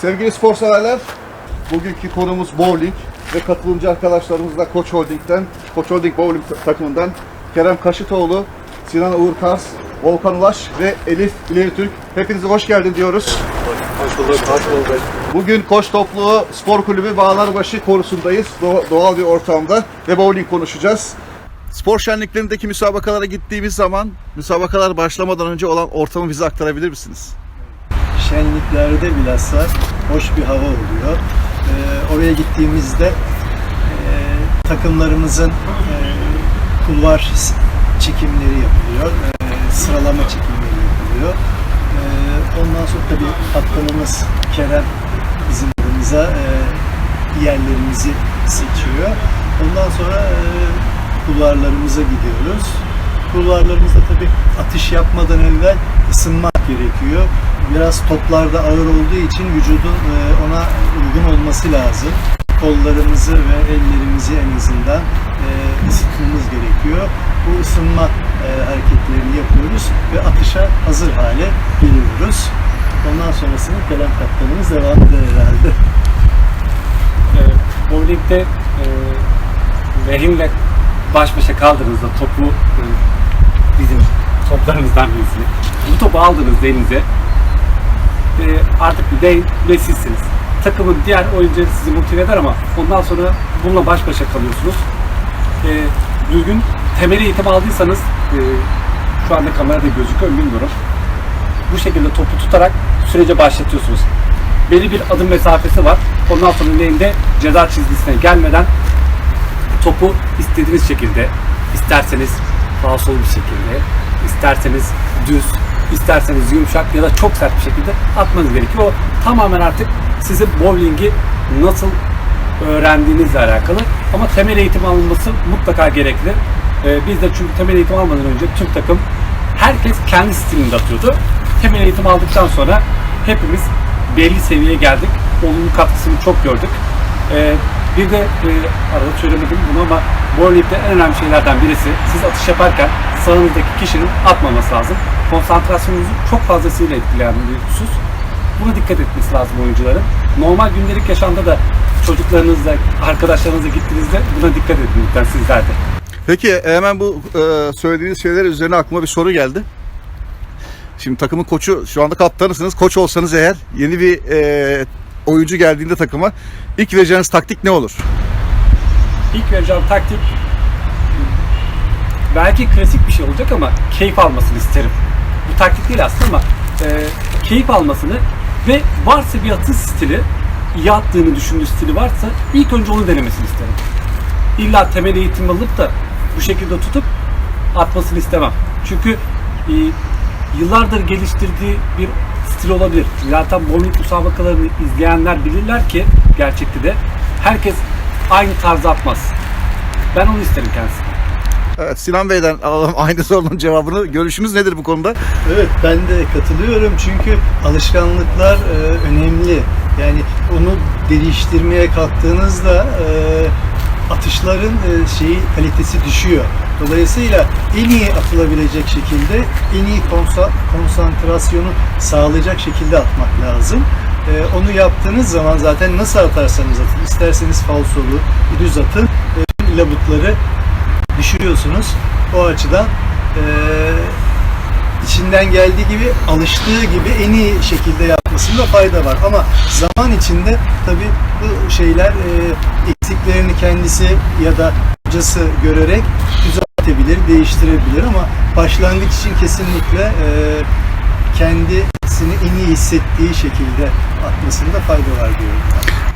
Sevgili spor severler, bugünkü konumuz bowling ve katılımcı arkadaşlarımız da Koç Holding'den, Koç Holding Bowling takımından Kerem Kaşıtoğlu, Sinan Uğur Kars, Volkan Ulaş ve Elif İleri Türk. Hepinize hoş geldin diyoruz. Hoş bulduk, hoş bulduk. Bugün Koç Topluğu Spor Kulübü Bağlarbaşı korusundayız. Doğa- Doğal bir ortamda ve bowling konuşacağız. Spor şenliklerindeki müsabakalara gittiğimiz zaman müsabakalar başlamadan önce olan ortamı bize aktarabilir misiniz? Şenliklerde bilhassa hoş bir hava oluyor. Ee, oraya gittiğimizde e, takımlarımızın e, kulvar çekimleri yapılıyor, e, sıralama çekimleri yapılıyor. E, ondan sonra tabii kaptanımız Kerem bizim adımıza e, yerlerimizi seçiyor. Ondan sonra e, kulvarlarımıza gidiyoruz. Kulvarlarımızda tabii atış yapmadan evvel ısınmak gerekiyor. Biraz toplarda ağır olduğu için vücudun e, ona uygun olması lazım. Kollarımızı ve ellerimizi en azından e, ısıtmamız gerekiyor. Bu ısınma e, hareketlerini yapıyoruz ve atışa hazır hale geliyoruz. Ondan sonrasını Kerem kaptanımız devam eder herhalde. e, bowlingde e, baş başa kaldığınızda topu bizim toplarımızdan birisini bu topu aldınız denize artık rehin ve sizsiniz. Takımın diğer oyuncuları sizi motive eder ama ondan sonra bununla baş başa kalıyorsunuz. E, düzgün temel eğitim aldıysanız e, şu anda kamerada gözüküyor bilmiyorum. Bu şekilde topu tutarak sürece başlatıyorsunuz belli bir adım mesafesi var. Ondan sonra lehinde ceza çizgisine gelmeden topu istediğiniz şekilde, isterseniz sağ sol bir şekilde, isterseniz düz, isterseniz yumuşak ya da çok sert bir şekilde atmanız gerekiyor. O tamamen artık sizin bowlingi nasıl öğrendiğinizle alakalı. Ama temel eğitim alınması mutlaka gerekli. Ee, biz de çünkü temel eğitim almadan önce tüm takım herkes kendi stilinde atıyordu. Temel eğitim aldıktan sonra hepimiz belli seviyeye geldik. Olumlu katkısını çok gördük. Ee, bir de e, arada söylemedim bunu ama bowling'de en önemli şeylerden birisi siz atış yaparken sağınızdaki kişinin atmaması lazım. Konsantrasyonunuzu çok fazlasıyla etkileyen bir husus. Buna dikkat etmesi lazım oyuncuların. Normal gündelik yaşamda da çocuklarınızla, arkadaşlarınızla gittiğinizde buna dikkat edin lütfen sizler de. Peki hemen bu e, söylediğiniz şeyler üzerine aklıma bir soru geldi. Şimdi takımın koçu, şu anda kaptanısınız. Koç olsanız eğer yeni bir e, oyuncu geldiğinde takıma ilk vereceğiniz taktik ne olur? İlk vereceğim taktik belki klasik bir şey olacak ama keyif almasını isterim. Bu taktik değil aslında ama e, keyif almasını ve varsa bir atış stili, iyi attığını düşündüğü stili varsa ilk önce onu denemesini isterim. İlla temel eğitim alıp da bu şekilde tutup atmasını istemem. Çünkü e, yıllardır geliştirdiği bir stil olabilir. Zaten bowling müsabakalarını izleyenler bilirler ki gerçekte de herkes aynı tarzda atmaz. Ben onu isterim kendisine. Sinan Bey'den alalım aynı sorunun cevabını. Görüşünüz nedir bu konuda? Evet ben de katılıyorum çünkü alışkanlıklar e, önemli. Yani onu değiştirmeye kalktığınızda e, atışların e, şeyi kalitesi düşüyor. Dolayısıyla en iyi atılabilecek şekilde en iyi konsa- konsantrasyonu sağlayacak şekilde atmak lazım. E, onu yaptığınız zaman zaten nasıl atarsanız atın, isterseniz falsolu, düz atın, e, labutları düşürüyorsunuz. O açıdan e, içinden geldiği gibi alıştığı gibi en iyi şekilde yapmasında fayda var. Ama zaman içinde tabi bu şeyler e, eksiklerini kendisi ya da hocası görerek düzeltebilir, değiştirebilir ama başlangıç için kesinlikle e, kendisini en iyi hissettiği şekilde atmasında fayda var diyorum.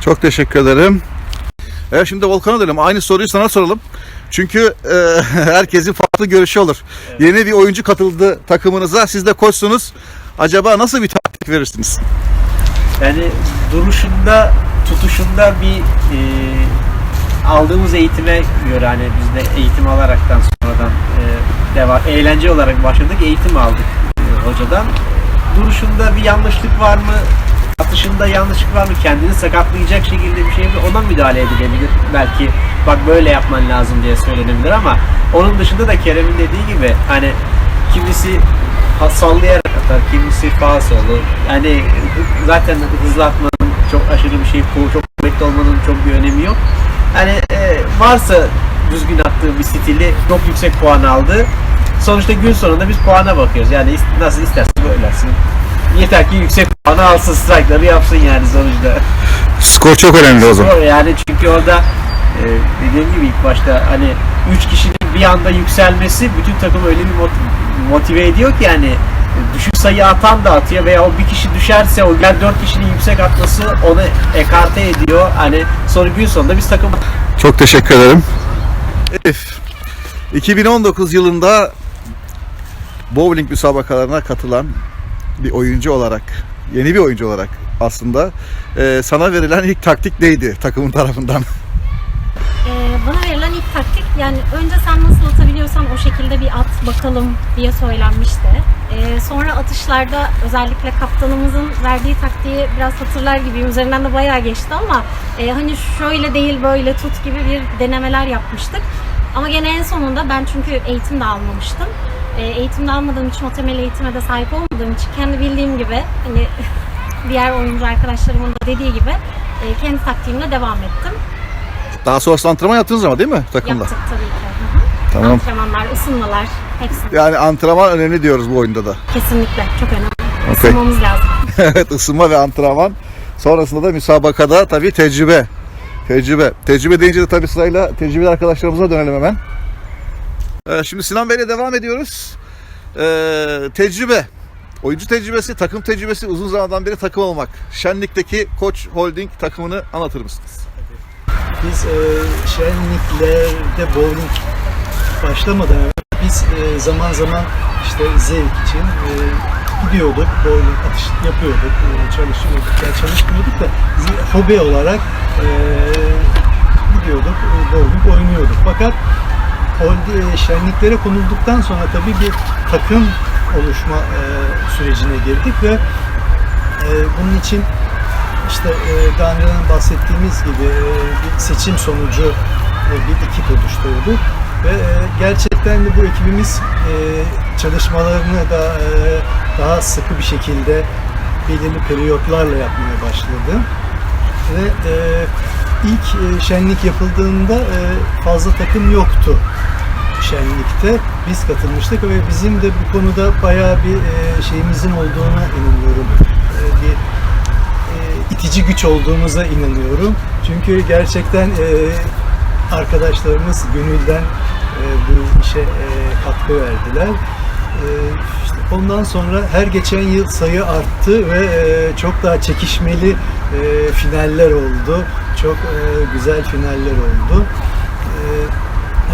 Çok teşekkür ederim. Evet şimdi Volkan'a dönelim. Aynı soruyu sana soralım. Çünkü e, herkesin farklı görüşü olur. Yeni bir oyuncu katıldı takımınıza. Siz de koçsunuz. Acaba nasıl bir taktik verirsiniz? Yani duruşunda, tutuşunda bir e, aldığımız eğitime göre hani biz de eğitim alaraktan sonradan e, devam, eğlence olarak başladık, eğitim aldık e, hocadan. Duruşunda bir yanlışlık var mı? Atışında yanlışlık var mı? Kendini sakatlayacak şekilde bir şey mi? Ona müdahale edilebilir. Belki bak böyle yapman lazım diye söylenebilir ama onun dışında da Kerem'in dediği gibi hani kimisi sallayarak atar, kimisi faal solu. Yani zaten hızlı atmanın aşırı bir şey, çok kuvvetli olmanın çok bir önemi yok. Hani e, varsa düzgün attığı bir stili çok yüksek puan aldı. Sonuçta gün sonunda biz puana bakıyoruz. Yani nasıl istersen böyle. Yeter ki yüksek puanı alsın, strike'ları yapsın yani sonuçta. Skor çok önemli o Zor yani çünkü orada e, dediğim gibi ilk başta hani 3 kişinin bir anda yükselmesi bütün takım öyle bir mot- motive ediyor ki yani e, düşük sayı atan da atıyor veya o bir kişi düşerse o diğer 4 kişinin yüksek atması onu ekarte ediyor. Hani sonra gün sonunda biz takım Çok teşekkür ederim. Elif, 2019 yılında bowling müsabakalarına katılan bir oyuncu olarak, yeni bir oyuncu olarak aslında e, sana verilen ilk taktik neydi takımın tarafından? Ee, bana verilen ilk taktik yani önce sen nasıl atabiliyorsan o şekilde bir at bakalım diye söylenmişti. Ee, sonra atışlarda özellikle kaptanımızın verdiği taktiği biraz hatırlar gibiyim. Üzerinden de bayağı geçti ama e, hani şöyle değil böyle tut gibi bir denemeler yapmıştık. Ama gene en sonunda ben çünkü eğitim de almamıştım. E, eğitim de almadığım için o temel eğitime de sahip olmadığım için kendi bildiğim gibi hani diğer oyuncu arkadaşlarımın da dediği gibi e, kendi taktiğimle devam ettim. Daha sonrasında antrenman yaptınız ama değil mi takımda? Yaptık tabii ki. Hı hı. Tamam. Antrenmanlar, ısınmalar hepsini. Yani antrenman önemli diyoruz bu oyunda da. Kesinlikle çok önemli. Okey. Isınmamız lazım. evet ısınma ve antrenman. Sonrasında da müsabakada tabii tecrübe. Tecrübe. Tecrübe deyince de tabii sırayla tecrübeli arkadaşlarımıza dönelim hemen. Şimdi Sinan Bey'le devam ediyoruz. Ee, tecrübe. Oyuncu tecrübesi, takım tecrübesi uzun zamandan beri takım olmak. Şenlik'teki Koç Holding takımını anlatır mısınız? Biz e, şenliklerde bowling başlamadan biz e, zaman zaman işte zevk için e, gidiyorduk, bowling atış yapıyorduk, e, çalışıyorduk. Yani çalışmıyorduk da hobi olarak e, gidiyorduk, bowling oynuyorduk. Fakat şenliklere konulduktan sonra tabii bir takım oluşma e, sürecine girdik ve e, bunun için işte e, daha önceden bahsettiğimiz gibi e, bir seçim sonucu e, bir ekip oluşturduk ve e, gerçekten de bu ekibimiz e, çalışmalarını da e, daha sıkı bir şekilde belirli periyotlarla yapmaya başladı. Ve e, ilk e, şenlik yapıldığında e, fazla takım yoktu şenlikte. Biz katılmıştık ve bizim de bu konuda bayağı bir e, şeyimizin olduğuna inanıyorum. Bir itici güç olduğumuza inanıyorum. Çünkü gerçekten arkadaşlarımız gönülden bu işe katkı verdiler. İşte ondan sonra her geçen yıl sayı arttı ve çok daha çekişmeli finaller oldu. Çok e, güzel finaller oldu. E,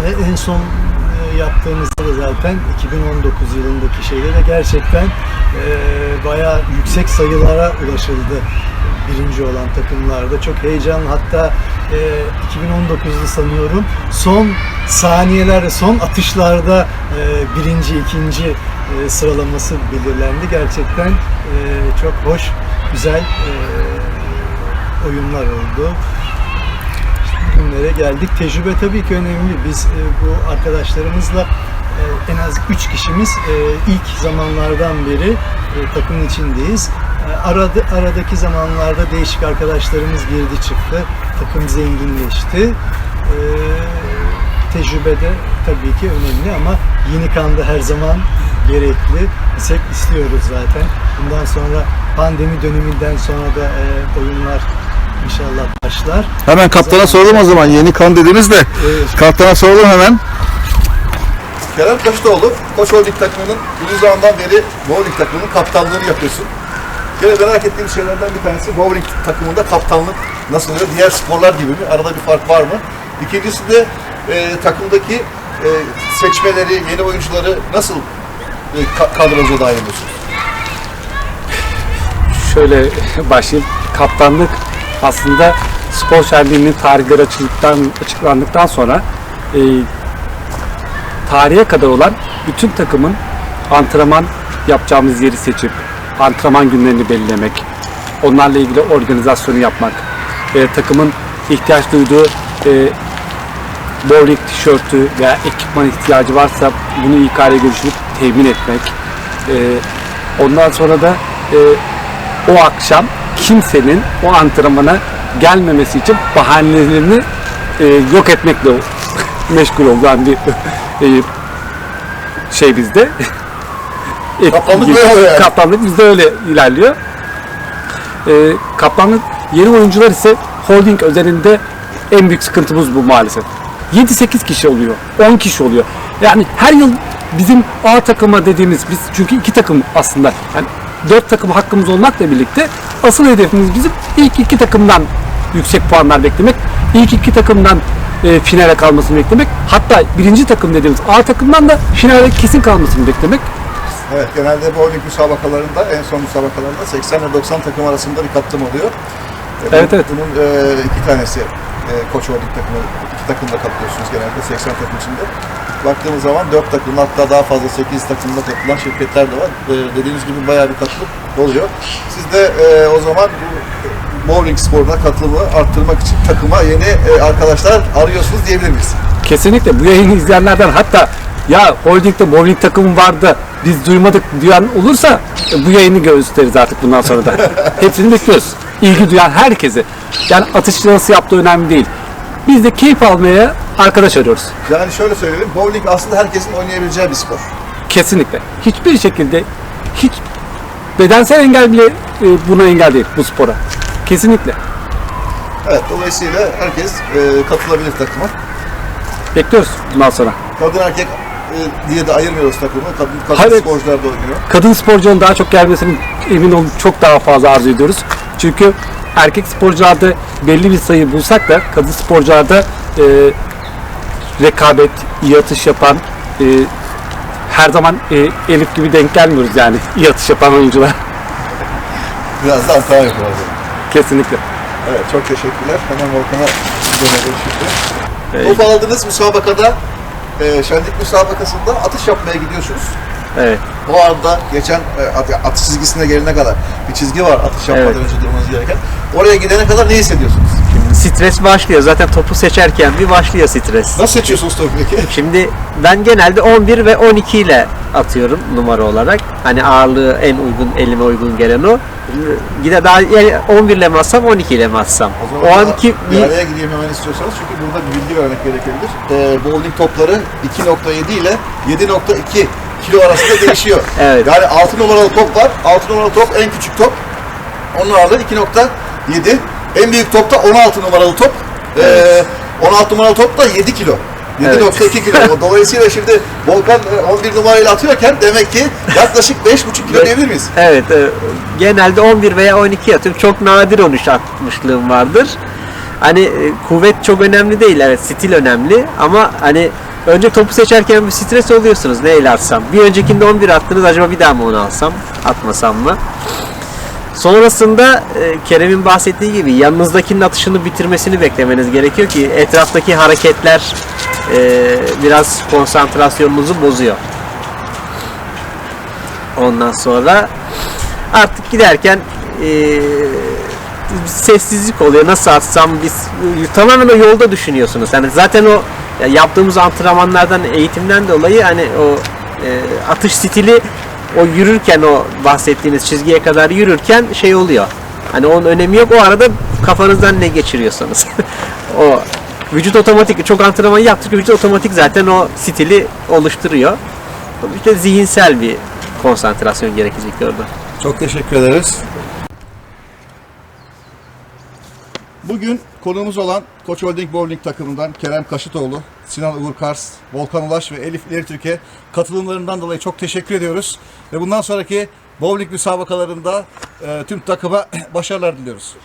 ve en son e, yaptığımızda da zaten 2019 yılındaki şeyde de gerçekten e, bayağı yüksek sayılara ulaşıldı birinci olan takımlarda. Çok heyecanlı hatta e, 2019'da sanıyorum son saniyelerde, son atışlarda e, birinci, ikinci e, sıralaması belirlendi. Gerçekten e, çok hoş, güzel e, oyunlar oldu bugünlere geldik. Tecrübe tabii ki önemli. Biz e, bu arkadaşlarımızla e, en az 3 kişimiz e, ilk zamanlardan beri takımın içindeyiz. Arada, aradaki zamanlarda değişik arkadaşlarımız girdi çıktı. Takım zenginleşti. E, tecrübe de tabii ki önemli ama yeni kan da her zaman gerekli. Biz hep istiyoruz zaten. Bundan sonra pandemi döneminden sonra da oyunlar inşallah başlar. Hemen kaptana soralım o zaman. Yeni kan dediniz de Evet. kaptana soralım hemen. Kerem Kaşıtoğlu, Koç Holding takımının uzun zamandan beri bowling takımının kaptanlığını yapıyorsun. Gene merak ettiğim şeylerden bir tanesi bowling takımında kaptanlık nasıl oluyor? Diğer sporlar gibi mi? Arada bir fark var mı? İkincisi de e, takımdaki e, seçmeleri, yeni oyuncuları nasıl e, ka- kadronuza dahil ediyorsunuz? şöyle başlayayım. Kaptanlık aslında spor şenliğinin tarihleri açıldıktan, açıklandıktan sonra e, tarihe kadar olan bütün takımın antrenman yapacağımız yeri seçip antrenman günlerini belirlemek, onlarla ilgili organizasyonu yapmak, e, takımın ihtiyaç duyduğu e, bowling tişörtü veya ekipman ihtiyacı varsa bunu İK'ya görüşüp temin etmek. E, ondan sonra da e, o akşam kimsenin o antrenmana gelmemesi için bahanelerini e, yok etmekle meşgul olan bir e, şey bizde. Kaptanlık böyle yani. Kaptanlık bizde öyle ilerliyor. E, kaptanlık yeni oyuncular ise holding özelinde en büyük sıkıntımız bu maalesef. 7-8 kişi oluyor, 10 kişi oluyor. Yani her yıl bizim A takıma dediğimiz biz çünkü iki takım aslında yani dört takım hakkımız olmakla birlikte asıl hedefimiz bizim ilk iki takımdan yüksek puanlar beklemek. ilk iki takımdan e, finale kalmasını beklemek. Hatta birinci takım dediğimiz A takımdan da finale kesin kalmasını beklemek. Evet, genelde bowling müsabakalarında, en son müsabakalarında 80 ile 90 takım arasında bir katılım oluyor. E, Evet, bunun- evet. Bunun e, iki tanesi e, Koç Holding takımı, iki takımda katılıyorsunuz genelde 80 takım içinde. Baktığımız zaman 4 takım, hatta daha fazla 8 takımda katılan şirketler de var. E, dediğimiz gibi bayağı bir katılım oluyor. Siz de e, o zaman bu bowling sporuna katılımı arttırmak için takıma yeni e, arkadaşlar arıyorsunuz diyebilir miyiz? Kesinlikle bu yayını izleyenlerden hatta ya holdingde bowling takımı vardı biz duymadık duyan olursa e, bu yayını gösteririz artık bundan sonra da. Hepsini bekliyoruz. İlgi duyan herkese. Yani atışçı nasıl yaptığı önemli değil. Biz de keyif almaya arkadaş arıyoruz. Yani şöyle söyleyelim, bowling aslında herkesin oynayabileceği bir spor. Kesinlikle. Hiçbir şekilde hiç bedensel engel bile e, buna engel değil bu spora. Kesinlikle. Evet, dolayısıyla herkes e, katılabilir takıma. Bekliyoruz bundan sonra. Kadın erkek e, diye de ayırmıyoruz takımı. Kadın, kadın Hayır. sporcular da oynuyor. kadın sporcunun daha çok gelmesinin emin olun çok daha fazla arzu ediyoruz. Çünkü erkek sporcularda belli bir sayı bulsak da kadın sporcularda e, rekabet, iyi atış yapan, e, her zaman e, Elif gibi denk gelmiyoruz yani iyi atış yapan oyuncular. Biraz da antrenman yapıyorlar. Kesinlikle. Evet, çok teşekkürler. Hemen Volkan'a dönelim şimdi. Top aldınız müsabakada, e, şenlik müsabakasında atış yapmaya gidiyorsunuz. Evet. O anda geçen e, at- atış çizgisine gelene kadar bir çizgi var atış yapmadan Evet. önce durmanız gereken. Oraya gidene kadar ne hissediyorsunuz? Stres başlıyor. Zaten topu seçerken bir başlıyor stres. Nasıl seçiyorsunuz topu peki? Şimdi ben genelde 11 ve 12 ile atıyorum numara olarak. Hani ağırlığı en uygun, elime uygun gelen o. Yine daha yani 11 ile mi atsam, 12 ile mi atsam? O, zaman anki bir, araya gireyim hemen istiyorsanız çünkü burada bir bilgi vermek gerekebilir. Ee, bowling topları 2.7 ile 7.2 kilo arasında değişiyor. Evet. Yani 6 numaralı top var. 6 numaralı top en küçük top. Onun ağırlığı 2.7. En büyük top da 16 numaralı top. Ee, 16 numaralı top da 7 kilo. 7.2 kilo. Dolayısıyla şimdi Volkan e, 11 numarayla atıyorken demek ki yaklaşık 5.5 kilo diyebilir miyiz? Evet, e, genelde 11 veya 12 atıyorum. Çok nadir 13 atmışlığım vardır. Hani e, kuvvet çok önemli değil. Evet, stil önemli ama hani önce topu seçerken bir stres oluyorsunuz. Neyle atsam? Bir öncekinde 11 attınız. Acaba bir daha mı onu alsam? Atmasam mı? Sonrasında e, Kerem'in bahsettiği gibi yanınızdakinin atışını bitirmesini beklemeniz gerekiyor ki etraftaki hareketler e, biraz konsantrasyonunuzu bozuyor. Ondan sonra artık giderken e, sessizlik oluyor. Nasıl atsam biz tamamen yolda düşünüyorsunuz. Yani zaten o ya yaptığımız antrenmanlardan, eğitimden dolayı hani o e, atış stili o yürürken o bahsettiğiniz çizgiye kadar yürürken şey oluyor. Hani onun önemi yok. O arada kafanızdan ne geçiriyorsanız. o vücut otomatik çok antrenman yaptık vücut otomatik zaten o stili oluşturuyor. İşte zihinsel bir konsantrasyon gerekecek orada. Çok teşekkür ederiz. Bugün konuğumuz olan Koç Holding Bowling takımından Kerem Kaşıtoğlu, Sinan Uğur Kars, Volkan Ulaş ve Elif İleritürk'e katılımlarından dolayı çok teşekkür ediyoruz. Ve bundan sonraki bowling müsabakalarında e, tüm takıma başarılar diliyoruz.